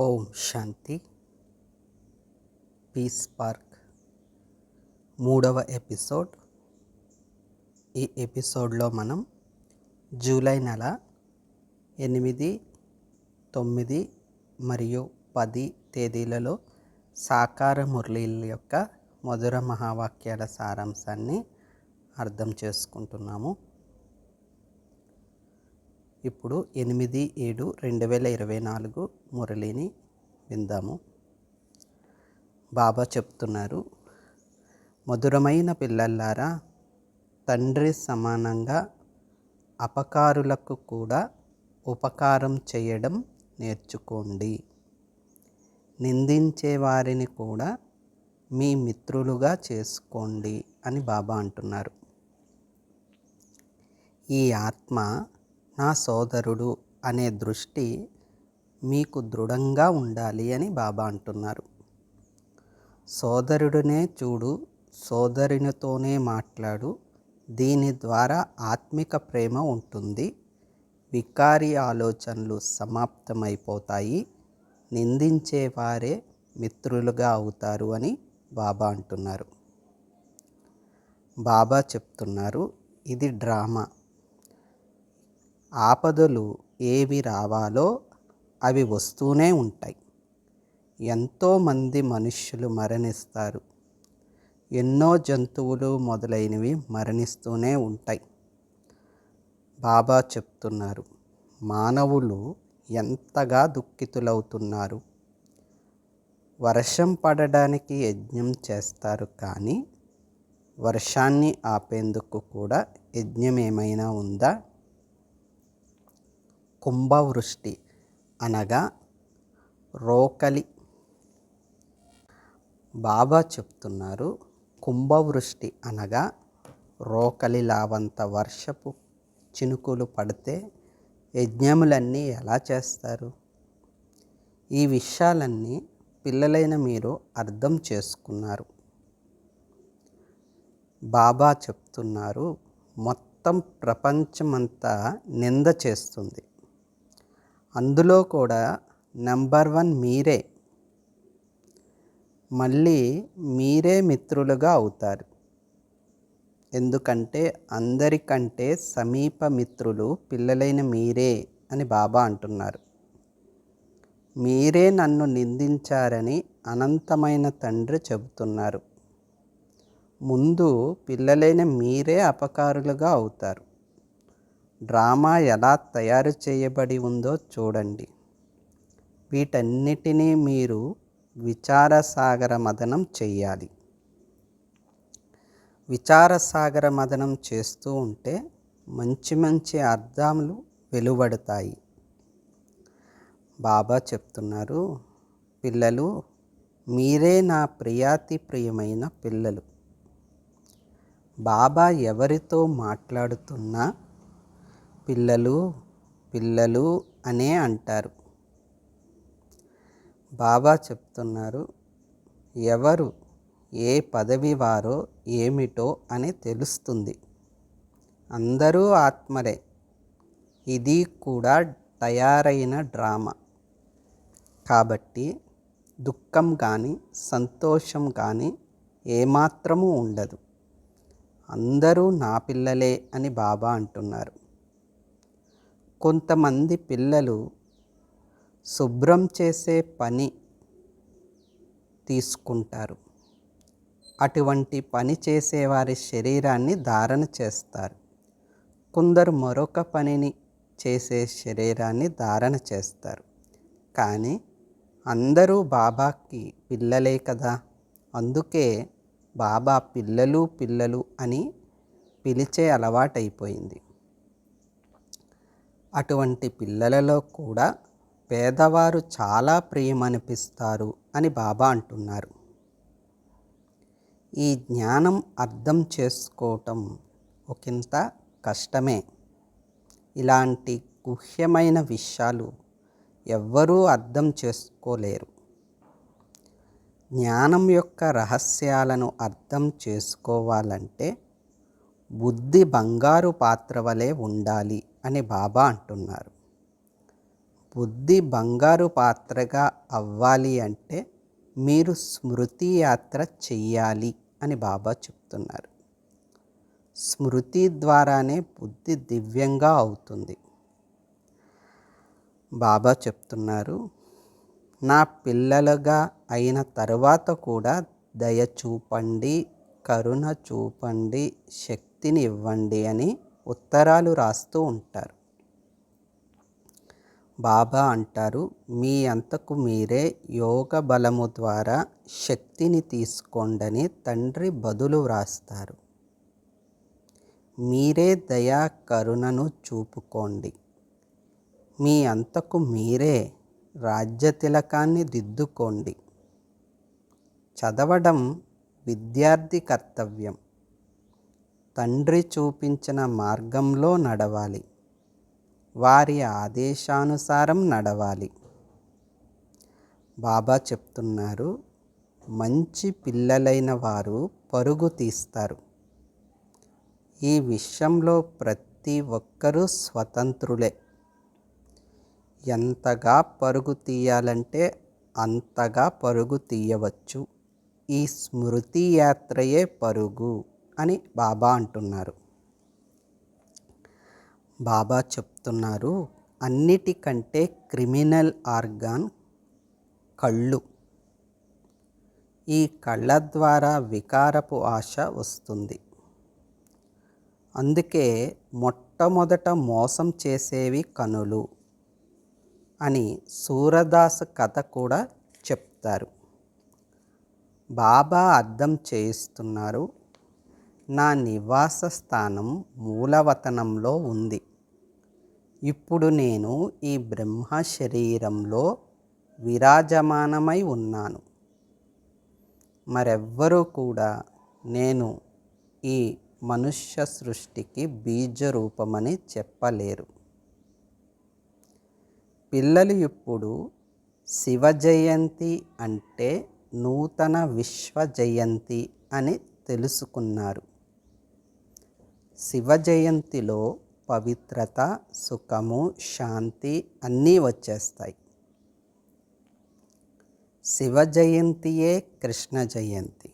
ఓం Shanti. Peace park మూడవ episode. ఈ ఎపిసోడ్లో మనం జూలై నెల ఎనిమిది తొమ్మిది మరియు పది తేదీలలో సాకార మురళీల యొక్క మధుర మహావాక్యాల సారాంశాన్ని అర్థం చేసుకుంటున్నాము. ఇప్పుడు ఎనిమిది ఏడు రెండు వేల ఇరవై నాలుగు మురళిని విందాము. బాబా చెప్తున్నారు మధురమైన పిల్లల్లారా తండ్రి సమానంగా అపకారులకు కూడా ఉపకారం చేయడం నేర్చుకోండి. నిందించే వారిని కూడా మీ మిత్రులుగా చేసుకోండి అని బాబా అంటున్నారు. ఈ ఆత్మ నా సోదరుడు అనే దృష్టి మీకు దృఢంగా ఉండాలి అని బాబా అంటున్నారు. సోదరుడినే చూడు సోదరునితోనే మాట్లాడు దీని ద్వారా ఆత్మిక ప్రేమ ఉంటుంది వికారి ఆలోచనలు సమాప్తమైపోతాయి నిందించేవారే మిత్రులుగా అవుతారు అని బాబా అంటున్నారు. బాబా చెప్తున్నారు ఇది డ్రామా. ఆపదలు ఏవి రావాలో అవి వస్తూనే ఉంటాయి. ఎంతోమంది మనుష్యులు మరణిస్తారు. ఎన్నో జంతువులు మొదలైనవి మరణిస్తూనే ఉంటాయి. బాబా చెప్తున్నారు మానవులు ఎంతగా దుఃఖితులవుతున్నారు. వర్షం పడడానికి యజ్ఞం చేస్తారు కానీ వర్షాన్ని ఆపేందుకు కూడా యజ్ఞం ఏమైనా ఉందా? కుంభవృష్టి అనగా రోకలి. బాబా చెప్తున్నారు కుంభవృష్టి అనగా రోకలి లావంత వర్షపు చినుకులు పడితే యజ్ఞములన్నీ ఎలా చేస్తారు? ఈ విషయాలన్నీ పిల్లలైన మీరు అర్థం చేసుకున్నారు. బాబా చెప్తున్నారు మొత్తం ప్రపంచమంతా నింద చేస్తుంది. అందులో కూడా నెంబర్ వన్ మీరే. మళ్ళీ మీరే మిత్రులుగా అవుతారు. ఎందుకంటే అందరికంటే సమీప మిత్రులు పిల్లలైన మీరే అని బాబా అంటున్నారు. మీరే నన్ను నిందించారని అనంతమైన తండ్రి చెబుతున్నారు. ముందు పిల్లలైన మీరే అపకారులుగా అవుతారు. డ్రామా ఎలా తయారు చేయబడి ఉందో చూడండి. వీటన్నిటినీ మీరు విచారసాగర మదనం చేయాలి విచారసాగర మదనం చేస్తూ ఉంటే మంచి మంచి అర్థములు వెలువడతాయి. బాబా చెప్తున్నారు పిల్లలు మీరే నా ప్రియాతి ప్రియమైన పిల్లలు. బాబా ఎవరితో మాట్లాడుతున్నా పిల్లలు పిల్లలు అనే అంటారు. బాబా చెప్తున్నారు ఎవరు ఏ పదవి వారో ఏమిటో అని తెలుస్తుంది. అందరూ ఆత్మలే. ఇది కూడా తయారైన డ్రామా. కాబట్టి దుఃఖం కానీ సంతోషం కానీ ఏమాత్రము ఉండదు. అందరూ నా పిల్లలే అని బాబా అంటున్నారు. కొంతమంది పిల్లలు శుభ్రం చేసే పని తీసుకుంటారు. అటువంటి పని చేసేవారి శరీరాన్ని ధారణ చేస్తారు. కొందరు మరొక పనిని చేసే శరీరాన్ని ధారణ చేస్తారు. కానీ అందరూ బాబాకి పిల్లలే కదా. అందుకే బాబా పిల్లలు పిల్లలు అని పిలిచే అలవాటైపోయింది. అటువంటి పిల్లలలో కూడా పేదవారు చాలా ప్రియమనిపిస్తారు అని బాబా అంటున్నారు. ఈ జ్ఞానం అర్థం చేసుకోవటం ఒకంత కష్టమే. ఇలాంటి గుహ్యమైన విషయాలు ఎవ్వరూ అర్థం చేసుకోలేరు. జ్ఞానం యొక్క రహస్యాలను అర్థం చేసుకోవాలంటే బుద్ధి బంగారు పాత్ర వలె ఉండాలి అని బాబా అంటున్నారు. బుద్ధి బంగారు పాత్రగా అవ్వాలి అంటే మీరు స్మృతి యాత్ర చెయ్యాలి అని బాబా చెప్తున్నారు. స్మృతి ద్వారానే బుద్ధి దివ్యంగా అవుతుంది. బాబా చెప్తున్నారు నా పిల్లలుగా అయిన తరువాత కూడా దయ చూపండి కరుణ చూపండి శక్తి శక్తిని ఇవ్వండి అని ఉత్తరాలు రాస్తూ ఉంటారు. బాబా అంటారు మీ అంతకు మీరే యోగ బలము ద్వారా శక్తిని తీసుకోండని తండ్రి బదులు వ్రాస్తారు. మీరే దయా కరుణను చూపుకోండి. మీ అంతకు మీరే రాజ్య తిలకాన్ని దిద్దుకోండి. చదవడం విద్యార్థి కర్తవ్యం. తండ్రి చూపించిన మార్గంలో నడవాలి. వారి ఆదేశానుసారం నడవాలి. బాబా చెప్తున్నారు మంచి పిల్లలైన వారు పరుగు తీస్తారు. ఈ విషయంలో ప్రతి ఒక్కరూ స్వతంత్రులే. ఎంతగా పరుగు తీయాలంటే అంతగా పరుగు తీయవచ్చు. ఈ స్మృతి యాత్రయే పరుగు. అని బాబా అంటున్నారు. బాబా చెప్తున్నారు అన్నిటికంటే క్రిమినల్ ఆర్గాన్ కళ్ళు. ఈ కళ్ళ ద్వారా వికారపు ఆశ వస్తుంది. అందుకే మొట్టమొదట మోసం చేసేవి కనులు అని సూరదాస్ కథ కూడా చెప్తారు. బాబా అర్థం చేయిస్తున్నారు నా నివాస స్థానం మూలవతనంలో ఉంది. ఇప్పుడు నేను ఈ బ్రహ్మ శరీరంలో విరాజమానమై ఉన్నాను. మరెవ్వరూ కూడా నేను ఈ మనుష్య సృష్టికి బీజ రూపమని చెప్పలేరు. పిల్లలు ఇప్పుడు శివ జయంతి అంటే నూతన విశ్వ జయంతి అని తెలుసుకున్నారు. శివ జయంతిలో పవిత్రత సుఖము శాంతి అన్నీ వచ్చేస్తాయి. శివ జయంతియే కృష్ణ జయంతి.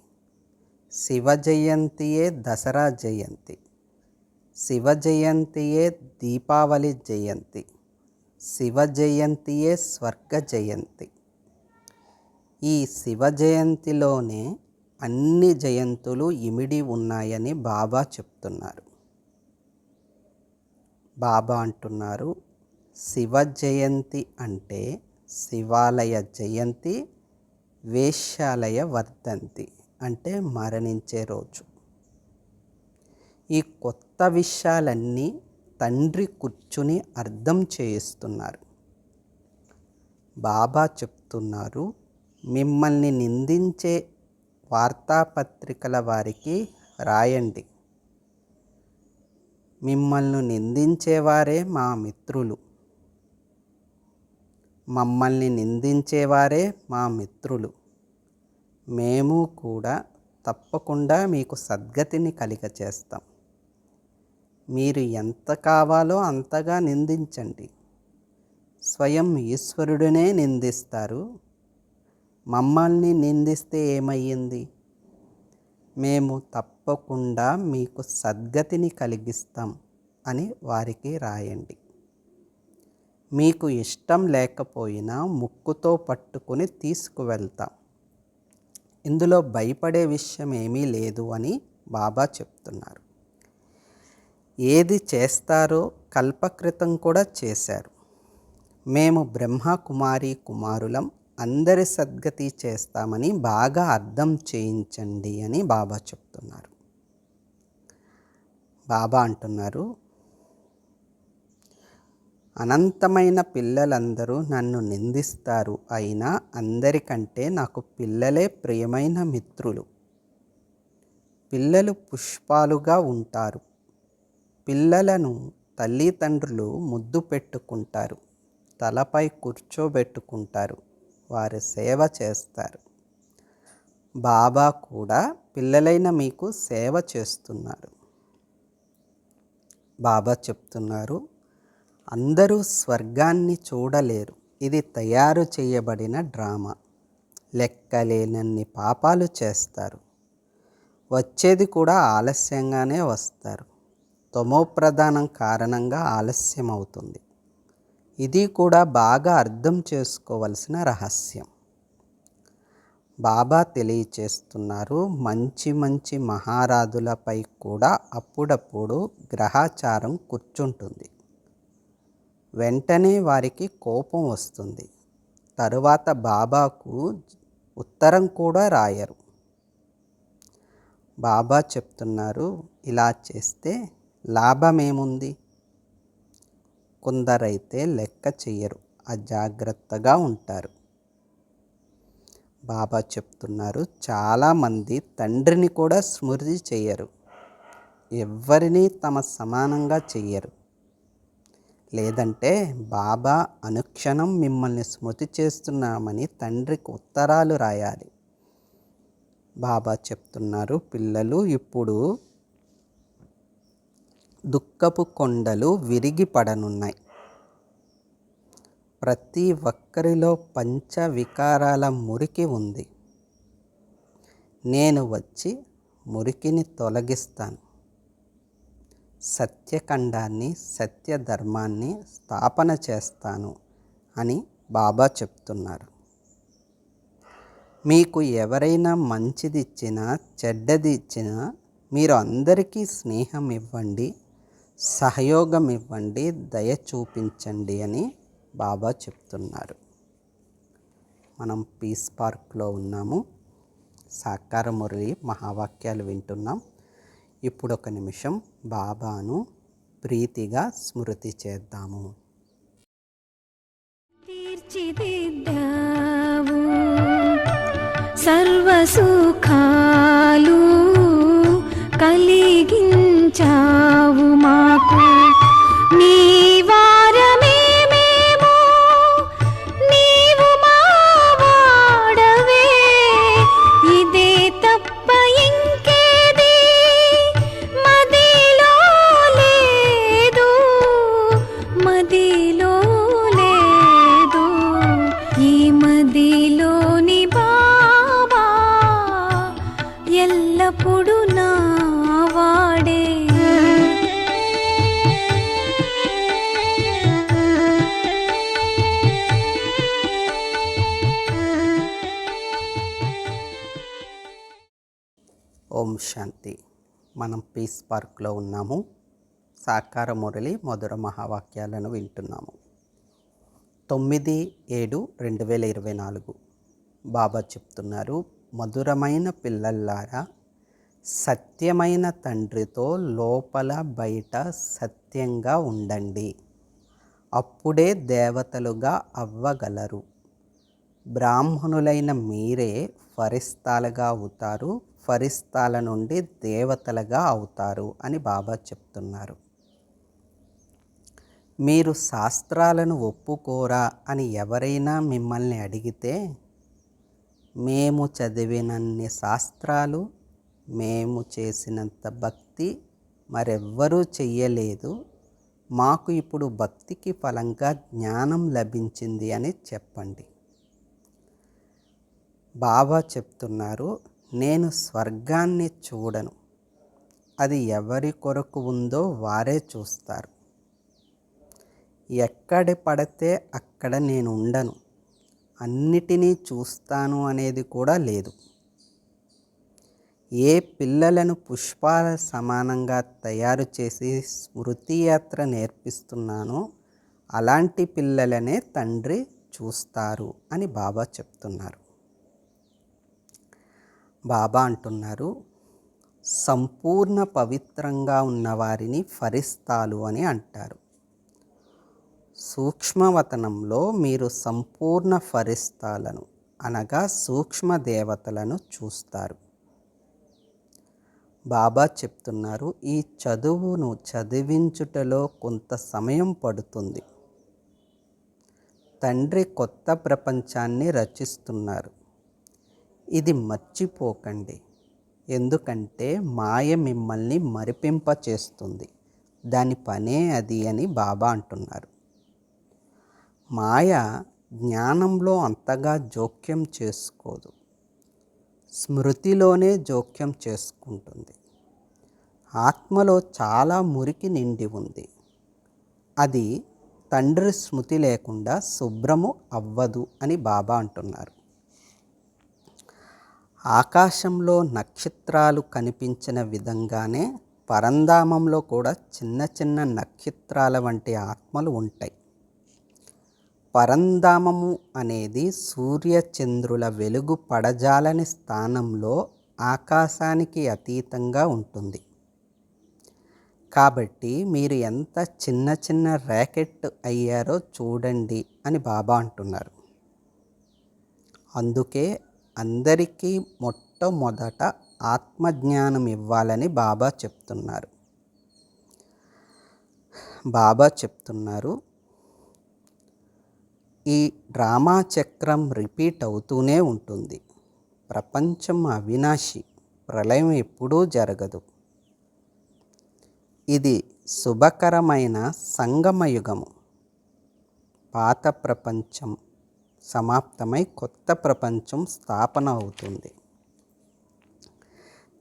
శివ జయంతియే దసరా జయంతి. శివ జయంతియే దీపావళి జయంతి. శివ జయంతియే స్వర్గ జయంతి. ఈ శివ జయంతిలోనే అన్ని జయంతులు ఇమిడి ఉన్నాయని బాబా చెప్తున్నారు. బాబా అంటున్నారు. శివ జయంతి అంటే శివాలయ జయంతి వేశ్యాలయ వర్ధంతి అంటే మరణించే రోజు. ఈ కొత్త విషయాలన్నీ తండ్రి కూర్చుని అర్థం చేయిస్తున్నారు. బాబా చెప్తున్నారు మిమ్మల్ని నిందించే వార్తాపత్రికల వారికి రాయండి. మిమ్మల్ని నిందించేవారే మా మిత్రులు. మమ్మల్ని నిందించేవారే మా మిత్రులు. మేము కూడా తప్పకుండా మీకు సద్గతిని కలిగచేస్తాం మీరు ఎంత కావాలో అంతగా నిందించండి. స్వయం ఈశ్వరుడినే నిందిస్తారు. మమ్మల్ని నిందిస్తే ఏమయ్యింది? మేము తప్పకుండా మీకు సద్గతిని కలిగిస్తాం అని వారికి రాయండి. మీకు ఇష్టం లేకపోయినా ముక్కుతో పట్టుకుని తీసుకువెళ్తాం. ఇందులో భయపడే విషయం ఏమీ లేదు అని బాబా చెప్తున్నారు. ఏది చేస్తారో కల్పకృతం కూడా చేశారు. మేము బ్రహ్మ కుమారి కుమారులం అందరి సద్గతి చేస్తామని బాగా అర్థం చేయించండి అని బాబా చెప్తున్నారు. బాబా అంటున్నారు అనంతమైన పిల్లలందరూ నన్ను నిందిస్తారు. అయినా అందరికంటే నాకు పిల్లలే ప్రియమైన మిత్రులు. పిల్లలు పుష్పాలుగా ఉంటారు. పిల్లలను తల్లిదండ్రులు ముద్దు పెట్టుకుంటారు. తలపై కూర్చోబెట్టుకుంటారు. వారి సేవ చేస్తారు. బాబా కూడా పిల్లలైన మీకు సేవ చేస్తున్నారు. బాబా చెప్తున్నారు అందరూ స్వర్గాన్ని చూడలేరు. ఇది తయారు చేయబడిన డ్రామా. లెక్కలేనన్ని పాపాలు చేస్తారు. వచ్చేది కూడా ఆలస్యంగానే వస్తారు. తమోప్రధానం కారణంగా ఆలస్యం అవుతుంది ఇది కూడా బాగా అర్థం చేసుకోవలసిన రహస్యం. బాబా తెలియచేస్తున్నారు మంచి మంచి మహారాజులపై కూడా అప్పుడప్పుడు గ్రహాచారం కూర్చుంటుంది. వెంటనే వారికి కోపం వస్తుంది. తరువాత బాబాకు ఉత్తరం కూడా రాయరు. బాబా చెప్తున్నారు ఇలా చేస్తే లాభమేముంది? కొందరైతే లెక్క చెయ్యరు. అజాగ్రత్తగా ఉంటారు. బాబా చెప్తున్నారు చాలామంది తండ్రిని కూడా స్మృతి చెయ్యరు. ఎవరిని తమ సమానంగా చెయ్యరు. లేదంటే బాబా అనుక్షణం మిమ్మల్ని స్మృతి చేస్తున్నామని తండ్రికి ఉత్తరాలు రాయాలి. బాబా చెప్తున్నారు పిల్లలు ఇప్పుడు దుఃఖపు కొండలు విరిగి పడనున్నాయి ప్రతి ఒక్కరిలో పంచ వికారాల మురికి ఉంది. నేను వచ్చి మురికిని తొలగిస్తాను. సత్యఖండాన్ని సత్యధర్మాన్ని స్థాపన చేస్తాను అని బాబా చెప్తున్నారు. మీకు ఎవరైనా మంచిది ఇచ్చినా చెడ్డది ఇచ్చినా మీరు అందరికీ స్నేహం ఇవ్వండి. సహయోగం ఇవ్వండి దయ చూపించండి అని బాబా చెప్తున్నారు. మనం పీస్ పార్క్లో ఉన్నాము. సాకార మురళి మహావాక్యాలు వింటున్నాం. ఇప్పుడు ఒక నిమిషం బాబాను ప్రీతిగా స్మృతి చేద్దాము. తీర్చిదిద్దావు. సర్వసుఖాలు కలిగించావు మాకు. పార్క్లో ఉన్నాము. సాకార మురళి మధుర మహావాక్యాలను వింటున్నాము. తొమ్మిది ఏడు రెండు వేల ఇరవై నాలుగు. బాబా చెప్తున్నారు మధురమైన పిల్లల్లారా సత్యమైన తండ్రితో లోపల బయట సత్యంగా ఉండండి. అప్పుడే దేవతలుగా అవ్వగలరు. బ్రాహ్మణులైన మీరే ఫరిస్తాలుగా అవుతారు. ఫరిస్తాల నుండి దేవతలుగా అవుతారు అని బాబా చెప్తున్నారు. మీరు శాస్త్రాలను ఒప్పుకోరా అని ఎవరైనా మిమ్మల్ని అడిగితే మేము చదివినన్ని శాస్త్రాలు మేము చేసినంత భక్తి మరెవ్వరూ చెయ్యలేదు మాకు ఇప్పుడు భక్తికి ఫలంగా జ్ఞానం లభించింది అని చెప్పండి. బాబా చెప్తున్నారు నేను స్వర్గాన్ని చూడను. అది ఎవరి కొరకు ఉందో వారే చూస్తారు. ఎక్కడ పడితే అక్కడ నేను ఉండను. అన్నిటినీ చూస్తాను అనేది కూడా లేదు. ఏ పిల్లలను పుష్పాల సమానంగా తయారు చేసి స్మృతి యాత్ర నేర్పిస్తున్నానో అలాంటి పిల్లలనే తండ్రి చూస్తారు అని బాబా చెప్తున్నారు. బాబా అంటున్నారు సంపూర్ణ పవిత్రంగా ఉన్నవారిని ఫరిస్తాలు అని అంటారు. సూక్ష్మవతనంలో మీరు సంపూర్ణ ఫరిస్తాలను అనగా సూక్ష్మ దేవతలను చూస్తారు. బాబా చెప్తున్నారు ఈ చదువును చదివించుటలో కొంత సమయం పడుతుంది. తండ్రి కొత్త ప్రపంచాన్ని రచిస్తున్నారు. ఇది మర్చిపోకండి. ఎందుకంటే మాయ మిమ్మల్ని మరిపింప చేస్తుంది దాని పనే అది అని బాబా అంటున్నారు. మాయ జ్ఞానంలో అంతగా జోక్యం చేసుకోదు. స్మృతిలోనే జోక్యం చేసుకుంటుంది. ఆత్మలో చాలా మురికి నిండి ఉంది. అది తండ్రి స్మృతి లేకుండా శుభ్రము అవ్వదు అని బాబా అంటున్నారు. ఆకాశంలో నక్షత్రాలు కనిపించిన విధంగానే పరంధామంలో కూడా చిన్న చిన్న నక్షత్రాల వంటి ఆత్మలు ఉంటాయి. పరంధామము అనేది సూర్యచంద్రుల వెలుగు పడజాలని స్థానంలో ఆకాశానికి అతీతంగా ఉంటుంది. కాబట్టి మీరు ఎంత చిన్న చిన్న ర్యాకెట్ అయ్యారో చూడండి అని బాబా అంటున్నారు. అందుకే అందరికీ మొట్టమొదట ఆత్మజ్ఞానం ఇవ్వాలని బాబా చెప్తున్నారు. బాబా చెప్తున్నారు ఈ డ్రామా చక్రం రిపీట్ అవుతూనే ఉంటుంది. ప్రపంచం అవినాశి ప్రళయం ఎప్పుడూ జరగదు. ఇది శుభకరమైన సంగమయుగము. పాత ప్రపంచం సమాప్తమై కొత్త ప్రపంచం స్థాపన అవుతుంది.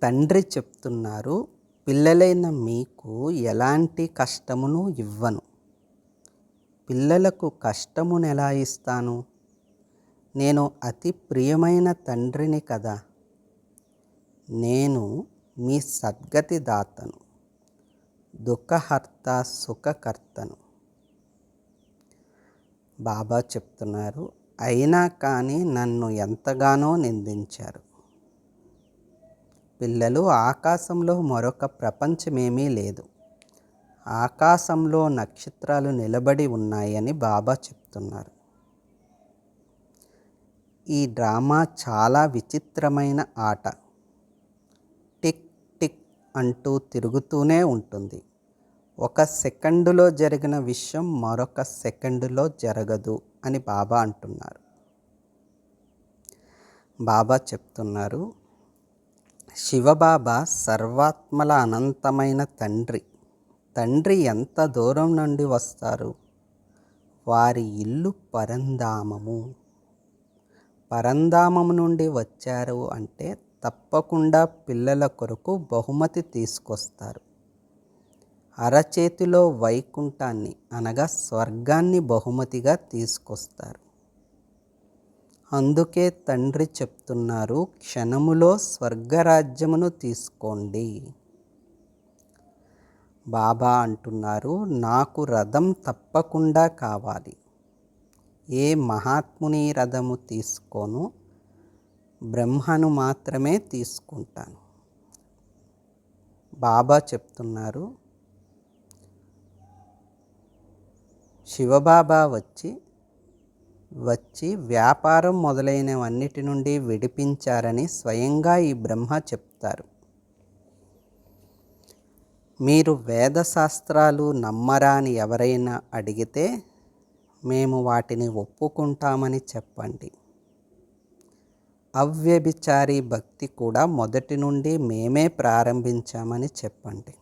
తండ్రి చెప్తున్నారు పిల్లలైన మీకు ఎలాంటి కష్టమును ఇవ్వను. పిల్లలకు కష్టమును ఎలా ఇస్తాను? నేను అతి ప్రియమైన తండ్రిని కదా. నేను మీ సద్గతి దాతను. దుఃఖహర్త సుఖకర్తను బాబా చెప్తున్నారు అయినా కానీ నన్ను ఎంతగానో నిందించారు. పిల్లలు ఆకాశంలో మరొక ప్రపంచమేమీ లేదు. ఆకాశంలో నక్షత్రాలు నిలబడి ఉన్నాయని బాబా చెప్తున్నారు. ఈ డ్రామా చాలా విచిత్రమైన ఆట. టిక్ టిక్ అంటూ తిరుగుతూనే ఉంటుంది. ఒక సెకండులో జరిగిన విషయం మరొక సెకండులో జరగదు అని బాబా అంటున్నారు. బాబా చెప్తున్నారు శివబాబా సర్వాత్మల అనంతమైన తండ్రి. తండ్రి ఎంత దూరం నుండి వస్తారు? వారి ఇల్లు పరంధామము. పరంధామము నుండి వచ్చారు అంటే తప్పకుండా పిల్లల కొరకు బహుమతి తీసుకొస్తారు. అరచేతిలో వైకుంఠాన్ని అనగా స్వర్గాన్ని బహుమతిగా తీసుకొస్తారు. అందుకే తండ్రి చెప్తున్నారు క్షణములో స్వర్గరాజ్యమును తీసుకోండి. బాబా అంటున్నారు నాకు రథం తప్పకుండా కావాలి. ఏ మహాత్ముని రథము తీసుకోను బ్రహ్మను మాత్రమే తీసుకుంటాను. బాబా చెప్తున్నారు శివబాబా వచ్చి వచ్చి వ్యాపారం మొదలైనవన్నిటి నుండి విడిపించారని స్వయంగా ఈ బ్రహ్మ చెప్తారు. మీరు వేదశాస్త్రాలు నమ్మరా అని ఎవరైనా అడిగితే మేము వాటిని ఒప్పుకుంటామని చెప్పండి. అవ్యభిచారి భక్తి కూడా మొదటి నుండి మేమే ప్రారంభించామని చెప్పండి.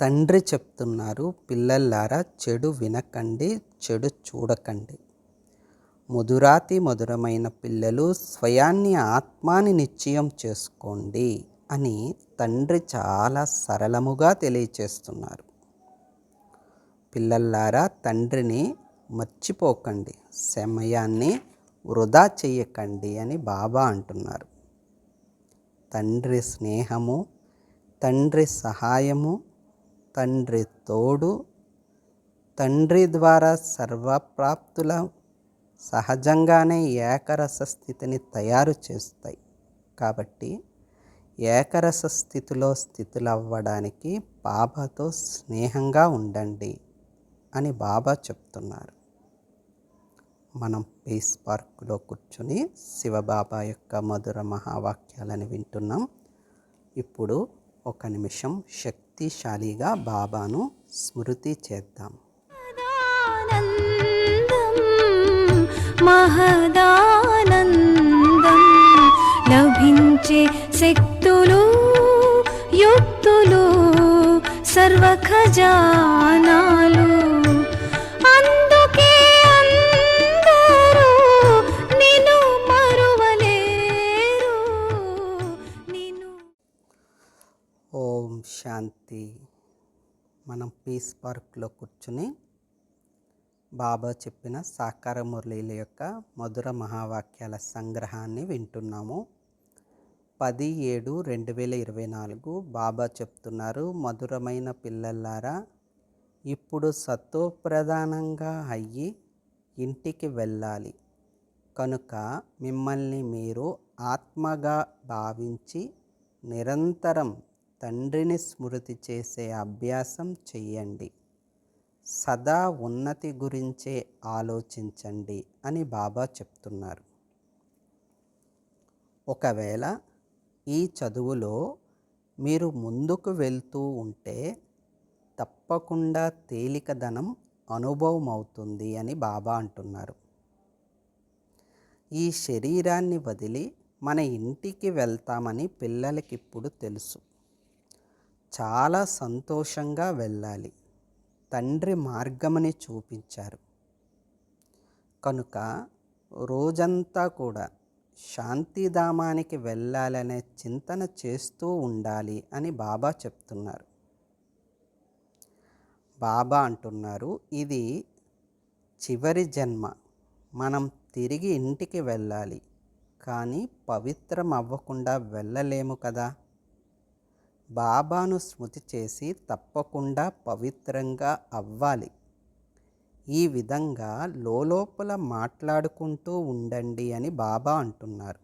తండ్రి చెప్తున్నారు పిల్లల్లారా చెడు వినకండి చెడు చూడకండి. మధురాతి మధురమైన పిల్లలు స్వయాన్ని ఆత్మాని నిశ్చయం చేసుకోండి అని తండ్రి చాలా సరళముగా తెలియచేస్తున్నారు. పిల్లల్లారా తండ్రిని మర్చిపోకండి సమయాన్ని వృధా చేయకండి అని బాబా అంటున్నారు. తండ్రి స్నేహము తండ్రి సహాయము తండ్రి తోడు తండ్రి ద్వారా సర్వప్రాప్తుల సహజంగానే ఏకరస స్థితిని తయారు చేస్తాయి. కాబట్టి ఏకరస స్థితిలో స్థితులవ్వడానికి బాబాతో స్నేహంగా ఉండండి అని బాబా చెప్తున్నారు. మనం పీస్ పార్క్లో కూర్చుని శివబాబా యొక్క మధుర మహావాక్యాలను వింటున్నాం. ఇప్పుడు ఒక నిమిషం శక్తి శక్తిశాలిగా బాబాను స్మృతి చేద్దాం. మహదానందం లభించే శక్తులు యుక్తులు సర్వ ఖజానాలు అందరూ నిన్ను మరువలేరు నిన్ను ఓం శాంతి. మనం పీస్ పార్క్లో కూర్చుని బాబా చెప్పిన సాకార మురళీల యొక్క మధుర మహావాక్యాల సంగ్రహాన్ని వింటున్నాము. పది ఏడు రెండు వేల ఇరవై నాలుగు బాబా చెప్తున్నారు మధురమైన పిల్లలారా ఇప్పుడు సత్వప్రధానంగా అయ్యి ఇంటికి వెళ్ళాలి. కనుక మిమ్మల్ని మీరు ఆత్మగా భావించి నిరంతరం తండ్రిని స్మృతి చేసే అభ్యాసం చెయ్యండి. సదా ఉన్నతి గురించే ఆలోచించండి అని బాబా చెప్తున్నారు. ఒకవేళ ఈ చదువులో మీరు ముందుకు వెళ్తూ ఉంటే తప్పకుండా తేలికదనం అనుభవం అవుతుంది అని బాబా అంటున్నారు. ఈ శరీరాన్ని వదిలి మన ఇంటికి వెళ్తామని పిల్లలకిప్పుడు తెలుసు. చాలా సంతోషంగా వెళ్ళాలి. తండ్రి మార్గమని చూపించారు. కనుక రోజంతా కూడా శాంతిధామానికి వెళ్ళాలనే చింతన చేస్తూ ఉండాలి అని బాబా చెప్తున్నారు. బాబా అంటున్నారు ఇది చివరి జన్మ. మనం తిరిగి ఇంటికి వెళ్ళాలి. కానీ పవిత్రం అవ్వకుండా వెళ్ళలేము కదా. బాబాను స్మృతి చేసి తప్పకుండా పవిత్రంగా అవ్వాలి. ఈ విధంగా లోపల మాట్లాడుకుంటూ ఉండండి అని బాబా అంటున్నారు.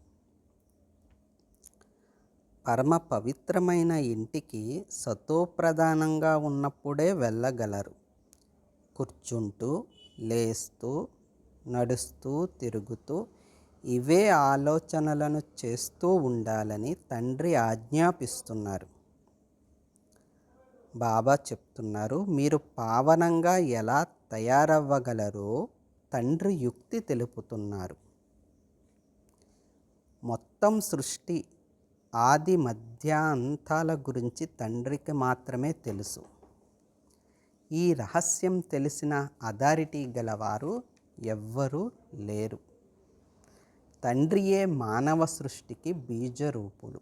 పరమ పవిత్రమైన ఇంటికి సతోప్రధానంగా ఉన్నప్పుడే వెళ్ళగలరు. కూర్చుంటూ లేస్తూ నడుస్తూ తిరుగుతూ ఇవే ఆలోచనలను చేస్తూ ఉండాలని తండ్రి ఆజ్ఞాపిస్తున్నారు. బాబా చెప్తున్నారు. మీరు పావనంగా ఎలా తయారవ్వగలరో తండ్రి యుక్తి తెలుపుతున్నారు. మొత్తం సృష్టి ఆది మధ్య అంతాల గురించి తండ్రికి మాత్రమే తెలుసు. ఈ రహస్యం తెలిసిన అథారిటీ గలవారు ఎవ్వరూ లేరు. తండ్రియే మానవ సృష్టికి బీజరూపులు.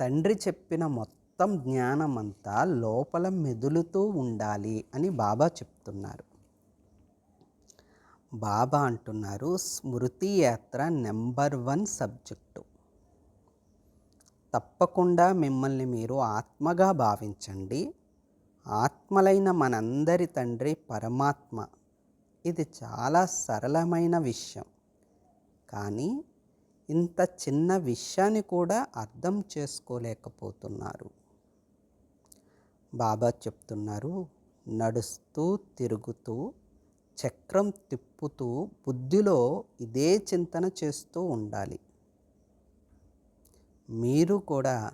తండ్రి చెప్పిన మొత్తం మొత్తం జ్ఞానమంతా లోపల మెదులుతూ ఉండాలి అని బాబా చెప్తున్నారు. బాబా అంటున్నారు స్మృతి యాత్ర నెంబర్ వన్ సబ్జెక్టు. తప్పకుండా మిమ్మల్ని మీరు ఆత్మగా భావించండి. ఆత్మలైన మనందరి తండ్రి పరమాత్మ. ఇది చాలా సరళమైన విషయం. కానీ ఇంత చిన్న విషయాన్ని కూడా అర్థం చేసుకోలేకపోతున్నారు. బాబా చెప్తున్నారు. నడుస్తూ తిరుగుతూ చక్రం తిప్పుతూ బుద్ధిలో ఇదే చింతన చేస్తూ ఉండాలి. మీరు కూడా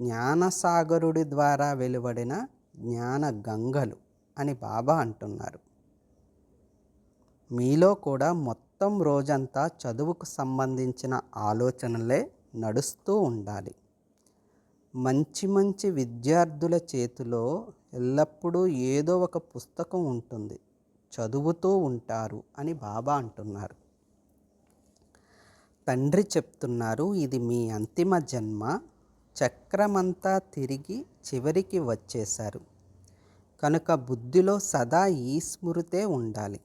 జ్ఞానసాగరుడి ద్వారా వెలువడిన జ్ఞాన గంగలు అని బాబా అంటున్నారు. మీలో కూడా మొత్తం రోజంతా చదువుకు సంబంధించిన ఆలోచనలే నడుస్తూ ఉండాలి. మంచి మంచి విద్యార్థుల చేతిలో ఎల్లప్పుడూ ఏదో ఒక పుస్తకం ఉంటుంది. చదువుతూ ఉంటారు అని బాబా అంటున్నారు. తండ్రి చెప్తున్నారు ఇది మీ అంతిమ జన్మ. చక్రమంతా తిరిగి చివరికి వచ్చేశారు. కనుక బుద్ధిలో సదా ఈ స్మృతే ఉండాలి.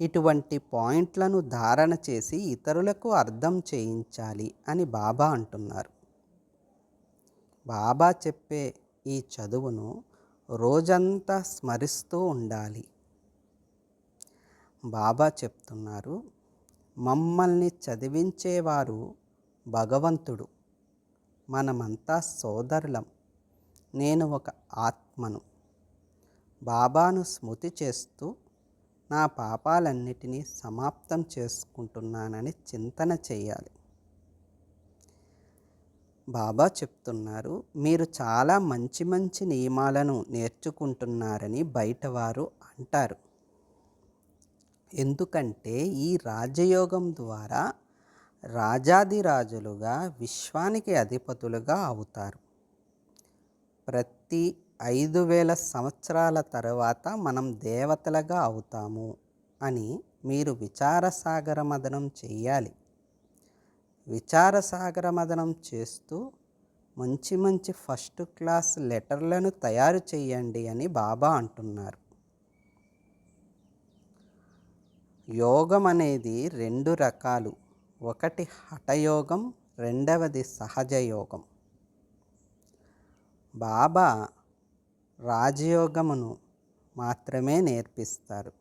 ఇటువంటి పాయింట్లను ధారణ చేసి ఇతరులకు అర్థం చేయించాలి అని బాబా అంటున్నారు. బాబా చెప్పే ఈ చదువును రోజంతా స్మరిస్తూ ఉండాలి. బాబా చెప్తున్నారు మమ్మల్ని చదివించేవారు భగవంతుడు. మనమంతా సోదరులం. నేను ఒక ఆత్మను. బాబాను స్మృతి చేస్తూ నా పాపాలన్నిటినీ సమాప్తం చేసుకుంటున్నానని చింతన చేయాలి. బాబా చెప్తున్నారు. మీరు చాలా మంచి మంచి నియమాలను నేర్చుకుంటున్నారని బయటవారు అంటారు. ఎందుకంటే ఈ రాజయోగం ద్వారా రాజాదిరాజులుగా విశ్వానికి అధిపతులుగా అవుతారు. ప్రతి ఐదు వేల సంవత్సరాల తర్వాత మనం దేవతలుగా అవుతాము అని మీరు విచారసాగర మదనం చేయాలి విచారసాగర మదనం చేస్తూ మంచి మంచి ఫస్ట్ క్లాస్ లెటర్లను తయారు చేయండి అని బాబా అంటున్నారు. యోగం అనేది రెండు రకాలు. ఒకటి హఠయోగం రెండవది సహజ యోగం బాబా రాజయోగమును మాత్రమే నేర్పిస్తారు.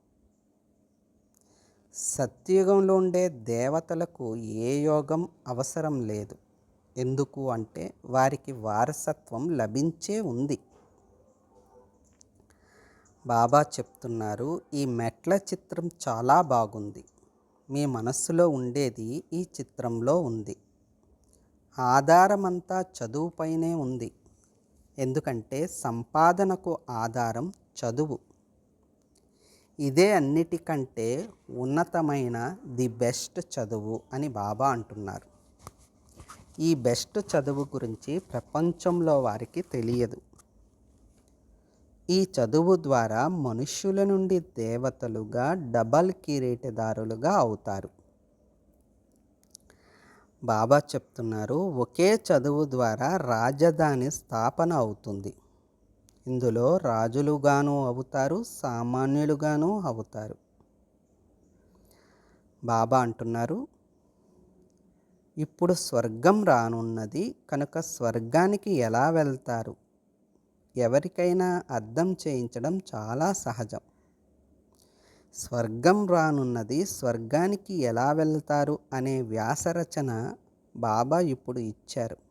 సత్యుగంలో ఉండే దేవతలకు ఏ యోగం అవసరం లేదు. ఎందుకు అంటే వారికి వారసత్వం లభించే ఉంది. బాబా చెప్తున్నారు ఈ మెట్ల చిత్రం చాలా బాగుంది. మీ మనస్సులో ఉండేది ఈ చిత్రంలో ఉంది. ఆధారమంతా చదువుపైనే ఉంది. ఎందుకంటే సంపాదనకు ఆధారం చదువు. ఇదే అన్నిటికంటే ఉన్నతమైన ది బెస్ట్ చదువు అని బాబా అంటున్నారు. ఈ బెస్ట్ చదువు గురించి ప్రపంచంలో వారికి తెలియదు. ఈ చదువు ద్వారా మనుష్యుల నుండి దేవతలుగా డబల్ కిరీటదారులుగా అవుతారు. బాబా చెప్తున్నారు ఒకే చదువు ద్వారా రాజధాని స్థాపన అవుతుంది. ఇందులో రాజులుగాను అవుతారు సామాన్యులుగాను అవుతారు. బాబా అంటున్నారు ఇప్పుడు స్వర్గం రానున్నది కనుక స్వర్గానికి ఎలా వెళ్తారు? ఎవరికైనా అర్థం చేయించడం చాలా సహజం. స్వర్గం రానున్నది స్వర్గానికి ఎలా వెళ్తారు? అనే వ్యాసరచన బాబా ఇప్పుడు ఇచ్చారు.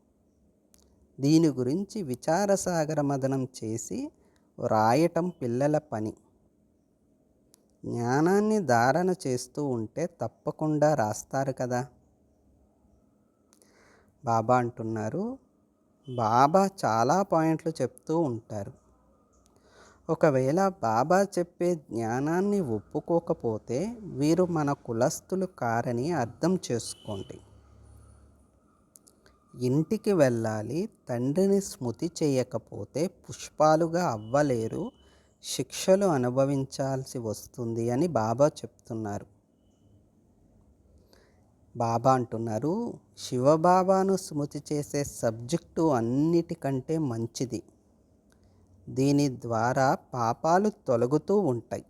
దీని గురించి విచారసాగర మదనం చేసి వ్రాయటం పిల్లల పని. జ్ఞానాన్ని ధారణ చేస్తూ ఉంటే తప్పకుండా రాస్తారు కదా. బాబా అంటున్నారు బాబా చాలా పాయింట్లు చెప్తూ ఉంటారు. ఒకవేళ బాబా చెప్పే జ్ఞానాన్ని ఒప్పుకోకపోతే వీరు మన కులస్తులు కారని అర్థం చేసుకోండి. ఇంటికి వెళ్ళాలి తండ్రిని స్మృతి చేయకపోతే పుష్పాలుగా అవ్వలేరు శిక్షలు అనుభవించాల్సి వస్తుంది అని బాబా చెప్తున్నారు. బాబా అంటున్నారు శివబాబాను స్మృతి చేసే సబ్జెక్టు అన్నిటికంటే మంచిది. దీని ద్వారా పాపాలు తొలగుతూ ఉంటాయి.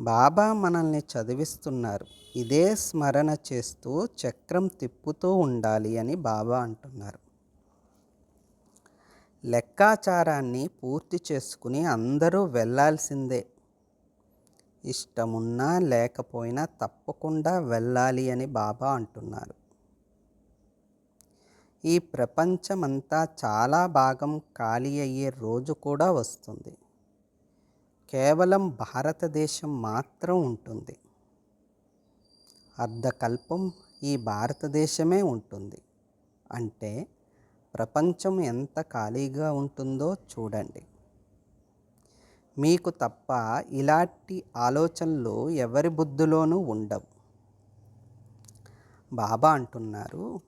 బాబా మనల్ని చదివిస్తున్నారు. ఇదే స్మరణ చేస్తూ చక్రం తిప్పుతూ ఉండాలి అని బాబా అంటున్నారు. లెక్కాచారాన్ని పూర్తి చేసుకుని అందరూ వెళ్ళాల్సిందే. ఇష్టమున్నా లేకపోయినా తప్పకుండా వెళ్ళాలి అని బాబా అంటున్నారు. ఈ ప్రపంచమంతా చాలా భాగం ఖాళీ అయ్యే రోజు కూడా వస్తుంది. కేవలం భారతదేశం మాత్రం ఉంటుంది. అర్ధకల్పం ఈ భారతదేశమే ఉంటుంది. అంటే ప్రపంచం ఎంత ఖాళీగా ఉంటుందో చూడండి. మీకు తప్ప ఇలాంటి ఆలోచనలు ఎవరి బుద్ధిలోనూ ఉండవు. బాబా అంటున్నారు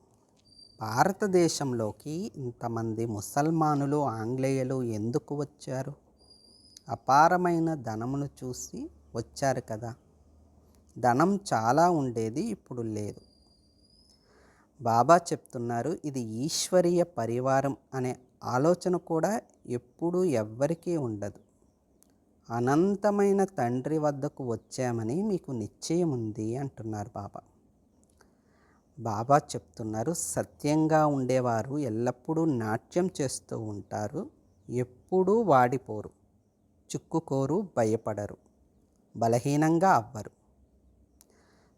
భారతదేశంలోకి ఇంతమంది ముసల్మానులు ఆంగ్లేయులు ఎందుకు వచ్చారు? అపారమైన ధనమును చూసి వచ్చారు కదా. ధనం చాలా ఉండేది ఇప్పుడు లేదు. బాబా చెప్తున్నారు ఇది ఈశ్వరీయ పరివారం అనే ఆలోచన కూడా ఎప్పుడూ ఎవ్వరికీ ఉండదు. అనంతమైన తండ్రి వద్దకు వచ్చామని మీకు నిశ్చయం ఉంది అంటున్నారు బాబా. బాబా చెప్తున్నారు సత్యంగా ఉండేవారు ఎల్లప్పుడూ నాట్యం చేస్తూ ఉంటారు ఎప్పుడూ వాడిపోరు. చిక్కుకోరు భయపడరు బలహీనంగా అవ్వరు.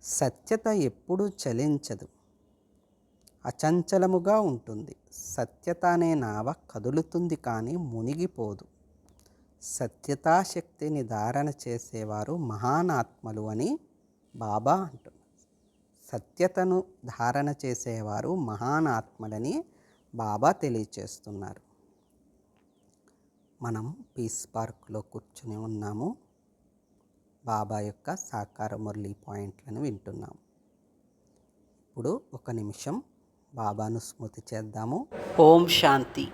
సత్యత ఎప్పుడూ చలించదు. అచంచలముగా ఉంటుంది. సత్యత అనే నావ కదులుతుంది కానీ మునిగిపోదు. సత్యతాశక్తిని ధారణ చేసేవారు మహానాత్మలు అని బాబా అంటున్నారు. సత్యతను ధారణ చేసేవారు మహానాత్మలని బాబా తెలియచేస్తున్నారు. మనం పీస్ పార్క్లో కూర్చుని ఉన్నాము. బాబా యొక్క సాకార మురళి పాయింట్లను వింటున్నాము ఇప్పుడు ఒక నిమిషం బాబాను స్మృతి చేద్దాము. ఓం శాంతి.